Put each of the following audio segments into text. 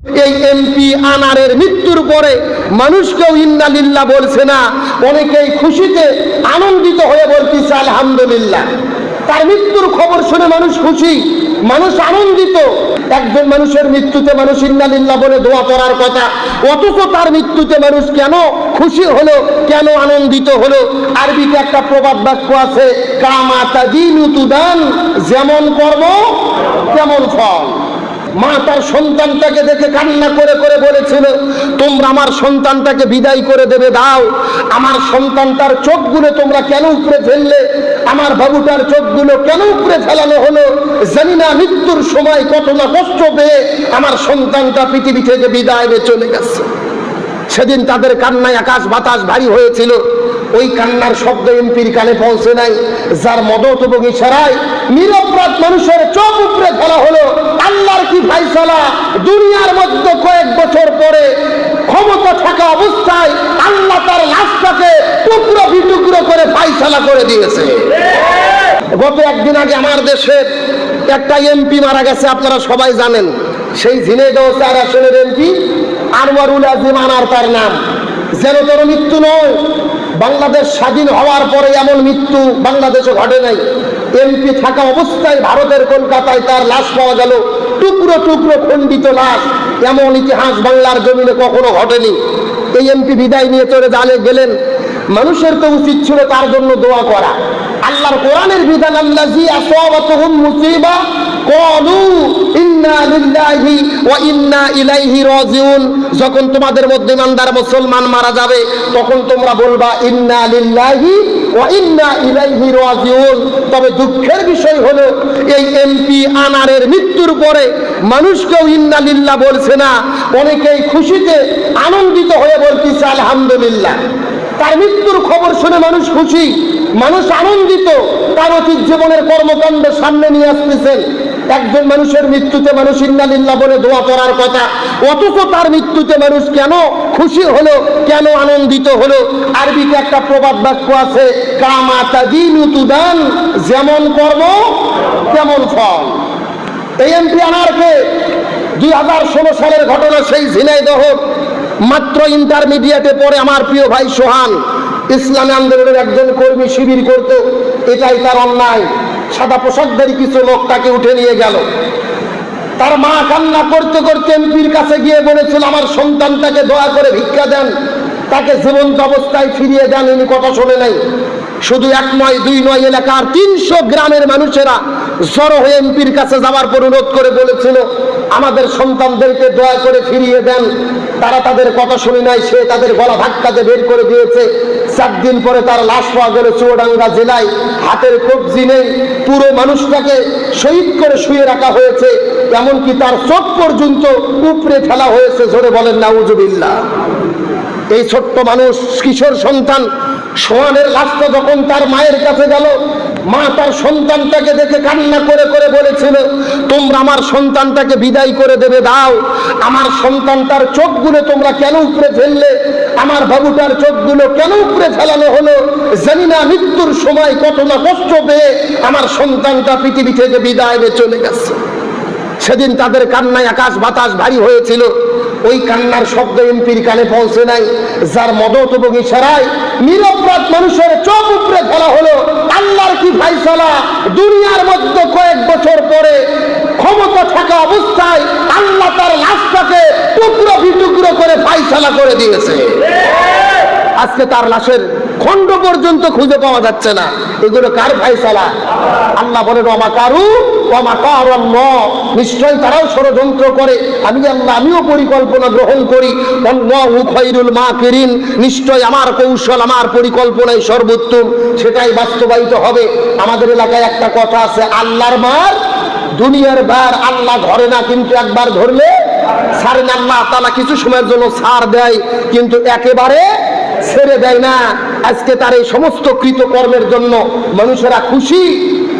এই এমপি আনারের মৃত্যুর পরে মানুষকেও ইন্নালিল্লাহ বলছে না, অনেকেই খুশিতে আনন্দিত হয়ে বলতেছে, আলহামদুলিল্লাহ। তার মৃত্যুর খবর শুনে মানুষ খুশি, মানুষ আনন্দিত। একজন মানুষের মৃত্যুতে মানুষ ইন্নালিল্লাহ বলে দোয়া করার কথা, অথচ তার মৃত্যুতে মানুষ কেন খুশি হলো, কেন আনন্দিত হলো? আরবিতে একটা প্রবাদ বাক্য আছে কামাতা দিনুতুদান যেমন কর্ম, তেমন ফল। মা তার সন্তানটাকে দেখে কান্না করে করে বলেছিল, তোমরা আমার সন্তানটাকে বিদায় করে দেবে, দাও। আমার সন্তানটার চোখগুলো তোমরা কেন উপরে ফেললে? আমার বাবুটার চোখগুলো কেন উপরে ফেলানো হলো? জানি না মৃত্যুর সময় কত না কষ্ট পেয়ে আমার সন্তানটা পৃথিবী থেকে বিদায় চলে গেছে। সেদিন তাদের কান্নায় আকাশ বাতাস ভারী হয়েছিল। ওই কান্নার শব্দ এমপির কানে পৌঁছে নাই, যার মদত এবং ইশারায় নিরপরাধ মানুষের চোখ উপরে ফেলা হলো। আল্লাহর কি ফাইসালা? দুনিয়ার মধ্যে কয়েক বছর পরে ক্ষমতা থাকা অবস্থায় আল্লাহ তার লাশটাকে টুকরো বিটুকরো করে ফাইসালা করে দিয়েছে। গত একদিন আগে আমার দেশের একটা এমপি মারা গেছে, আপনারা সবাই জানেন। সেই ঝিনেগাঁও চার আসনের এমপি, আনোয়ারুল আজিম আনার তার নাম। যেন তোর মৃত্যু নয় বাংলাদেশ স্বাধীন হওয়ার পরে এমন মৃত্যু বাংলাদেশে ঘটে নাই। এমপি থাকা অবস্থায় ভারতের কলকাতায় তার লাশ পাওয়া গেল। টুকরো টুকরো খণ্ডিত লাশ। এমন ইতিহাস বাংলার জমিনে কখনো ঘটেনি। এই এমপি বিদায় নিয়ে চলে জালে গেলেন। মানুষের তো উচিত ছিল তার জন্য দোয়া করা। আল্লাহর কোরআনের বিধান ক্বালু যখন তোমাদের মধ্যে ইমানদার মুসলমান মারা যাবে, তখন তোমরা বলবা ইন্না লিল্লাহি ওয়া ইন্না ইলাইহি রাজিউন। তবে দুঃখের বিষয় হলো, এই এমপি আনারের মৃত্যুর পরে মানুষকেও ইন্না লিল্লাহ বলছে না। অনেকেই খুশিতে আনন্দিত হয়ে বলতেছে, আলহামদুলিল্লাহ। তার মৃত্যুর খবর শুনে মানুষ খুশি। মানুষ আনন্দিত, তার অতীত জীবনের কর্মকাণ্ড সামনে নিয়ে আসতেছেন। একজন মানুষের মৃত্যুতে মানুষ ইন্নালিল্লাহ বলে দোয়া করার কথা। অথচ তার মৃত্যুতে মানুষ কেন খুশি হলো, কেন আনন্দিত হলো? আরবিতে একটা প্রবাদ বাক্য আছে কামাতা দিনুতুদান যেমন কর্ম, তেমন ফল। এই এমপি আনারকে দুই হাজার ষোলো সালের ঘটনা সেই ঝিনাইদহ, মাত্র ইন্টারমিডিয়েটে পড়ে আমার প্রিয় ভাই সোহান, ইসলামী আন্দোলনের একজন কর্মী শিবির করত। এটাই তার অন্যায়। সাদা পোশাকধারী কিছু লোক তাকে উঠে নিয়ে গেল। তার মা কান্না করতে করতে এমপির কাছে গিয়ে বলেছিল, আমার সন্তানটাকে দয়া করে ভিক্ষা দেন, তাকে জীবন্ত অবস্থায় ফিরিয়ে দেন, ইনি কথা শোনে নাই। শুধু এক নয়, দুই নয় এলাকার তিনশো গ্রামের মানুষেরা জড়ো হয়ে এমপির কাছে যাওয়ার পর অনুরোধ করে বলেছিল, আমাদের সন্তানদেরকে দয়া করে ফিরিয়ে দেন। তারা তাদের কথা শুনে নাই, সে তাদের গলা ধাক্কাতে বের করে দিয়েছে। চার দিন পরে তার লাশ পাওয়া গেল চুয়াডাঙ্গা জেলায়। হাতের কবজি নেই। পুরো মানুষটাকে শহীদ করে শুয়ে রাখা হয়েছে। এমনকি তার চোখ পর্যন্ত উপরে ফেলা হয়েছে, জোরে বলেন, নাউজুবিল্লাহ। এই ছোট্ট মানুষ, কিশোর সন্তান সোহানের লাশটা যখন তার মায়ের কাছে গেল, মা তার সন্তানটাকে দেখে কান্না করে করে বলেছিল, তোমরা আমার সন্তানটাকে বিদায় করে দেবে, দাও। আমার সন্তানটার চোখগুলো তোমরা কেন উপরে ফেললে? আমার বাবুটার চোখগুলো কেন উপরে ফেলানো হলো? জানি না মৃত্যুর সময় কত না কষ্ট পেয়ে আমার সন্তানটা পৃথিবী থেকে বিদায় চলে গেছে। সেদিন তাদের কান্নায় আকাশ বাতাস ভারী হয়েছিল। ওই কান্নার শব্দ এমপির কানে পৌঁছে নাই, যার মদত এবং ইশারায় নিরপরাধ মানুষের চোখ উপরে ফেলা হলো। আল্লাহর কি ফাইসলা দুনিয়ার মধ্যে কয়েক বছর পরে ক্ষমতা থাকা অবস্থায় আল্লাহ তার লাশটাকে টুকরো বিটুকরো করে ফাইসলা করে দিয়েছে। আজকে তার লাশের খণ্ড পর্যন্ত খুঁজে পাওয়া যাচ্ছে না। এগুলো কার ফাইসালা আল্লাহ বলেন অমা কারু অমা কার নিশ্চয় তারাও ষড়যন্ত্র করে। আমি আল্লাহ, আমিও পরিকল্পনা গ্রহণ করি। খৈরুল মা কেরিন নিশ্চয় আমার কৌশল, আমার পরিকল্পনায় সর্বোত্তম। সেটাই বাস্তবায়িত হবে। আমাদের এলাকায় একটা কথা আছে, আল্লাহর মার দুনিয়ার বার আল্লাহ ধরে না, কিন্তু একবার ধরলে ছাড়েন আল্লাহ তালা কিছু সময়ের জন্য ছাড় দেয়। কিন্তু একেবারে ছেড়ে দেয় না। আজকে তার এই সমস্ত কৃতকর্মের জন্য মানুষেরা খুশি।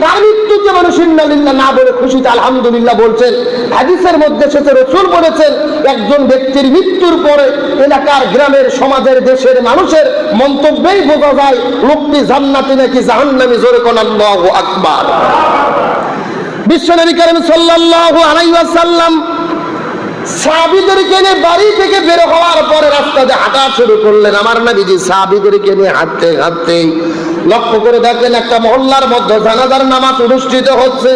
তার মৃত্যুতে মানুষ ইন্নালিল্লাহ না বলে খুশিতে আলহামদুলিল্লাহ বলছেন। হাদিসের মধ্যে সেটা রসুল বলেছেন, একজন ব্যক্তির মৃত্যুর পরে এলাকার গ্রামের সমাজের দেশের মানুষের মন্তব্যেই বোঝা যায়, লোকটি জান্নাতি নাকি জাহান্নামি, জোরে কোন আল্লাহু আকবার। বিশ্বনবী করিম সাল্লাল্লাহু আলাইহি ওয়াসাল্লাম সাহাবিদেরকে নিয়ে বাড়ি থেকে বের হওয়ার পরে রাস্তাতে হাঁটা শুরু করলেন। আমার নবীজি সাহাবিদেরকে নিয়ে হাঁটতে হাঁটতে লক্ষ্য করে দেখলেন একটা মহল্লার মধ্যে জানাজার নামাজ অনুষ্ঠিত হচ্ছে।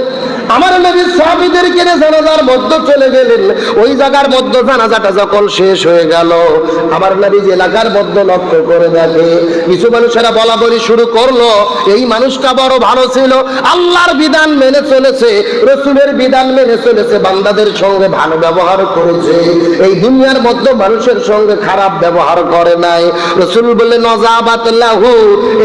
আমার নবী সাহাবিদেরকে নিয়ে জানাজার মধ্যে চলে গেলেন। ওই জায়গার মধ্যে জানাজাটা যখন শেষ হয়ে গেল, আমার নবীজি এলাকার মধ্যে লক্ষ্য করে দেখে, কিছু মানুষেরা বলা বলি শুরু করল, এই মানুষটা বড় ভালো ছিল। আল্লাহর বিধান মেনে চলেছে, রসুলের বিধান মেনে চলেছে, বান্দাদের সঙ্গে ভালো ব্যবহার করেছে। এই দুনিয়ার মধ্যে মানুষের সঙ্গে খারাপ ব্যবহার করে নাই। রসুল বলে নজাবাত লাহু।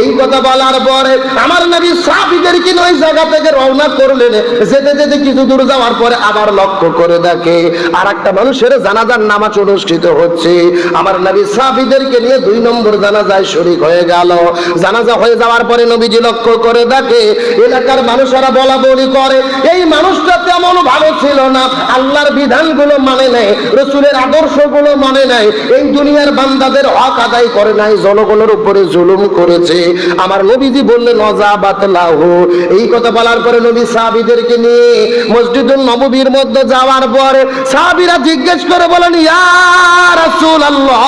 এই কথা বলার পরে আমার নবী সাহাবীদের কি ওই জায়গা থেকে রওনা করলেন। যেতে যেতে কিছু দূর যাওয়ার পরে আবার লক্ষ্য করে দেখে আর একটা মানুষের জানাজার নামাজ অনুষ্ঠিত হচ্ছে। আমার নবী সাহাবীদেরকে নিয়ে দুই নম্বর জানাজায় শরীক হয়ে গেল। জানাজা হয়ে যাওয়ার পরে নবীজি লক্ষ্য করে দেখে, এলাকার মানুষেরা বলা বলি করে, এই মানুষটা তেমন ভালো ছিল না। আল্লাহর বিধানগুলো মানে নেয় রসুলের আদর্শগুলো মানে নেয় এই দুনিয়ার বান্দাদের হক আদায় করে নাই, জনগণের উপরে জুলুম করেছে। আমার নবীজি বললেন নজাবাত লাহু। এই কথা বলার পরে নবী সাহাবীদেরকে নিয়ে মসজিদুল নববীর মধ্যে যাওয়ার পরে সাহাবীরা জিজ্ঞেস করে বলেন, ইয়া রাসূলুল্লাহ,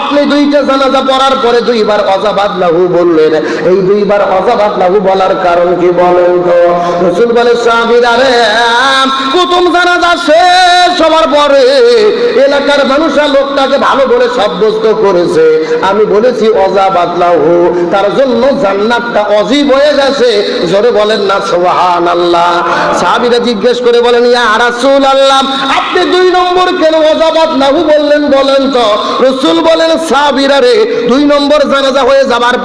আপনি দুইটা জানাজা পড়ার পরে দুইবার অজাবাদ লাহু বললেন। এই দুইবার অজাবাদ লাহু বলার কারণ কি বলেন তো? রসুল বলে, সাহাবীরা রে, প্রথম জানাজা শেষ হওয়ার পরে এলাকার মানুষরা লোকটাকে ভালো বলে সাব্যস্ত করেছে। আমি বলেছি অজা বাদলাহু তার জন্য জান্নাতটা অজীব হয়ে গেছে। জোরে বলেন না সুবহান আল্লাহ সাহাবীরা জিজ্ঞেস করে বলেন, ইয়া রাসূল আল্লাহ আপনি দুই নম্বর কেন অজা নাহু বললেন বলেন তো? রসুল বলেন, সাহাবিরা রে, দুই নম্বর জানাজা হয়ে যাবার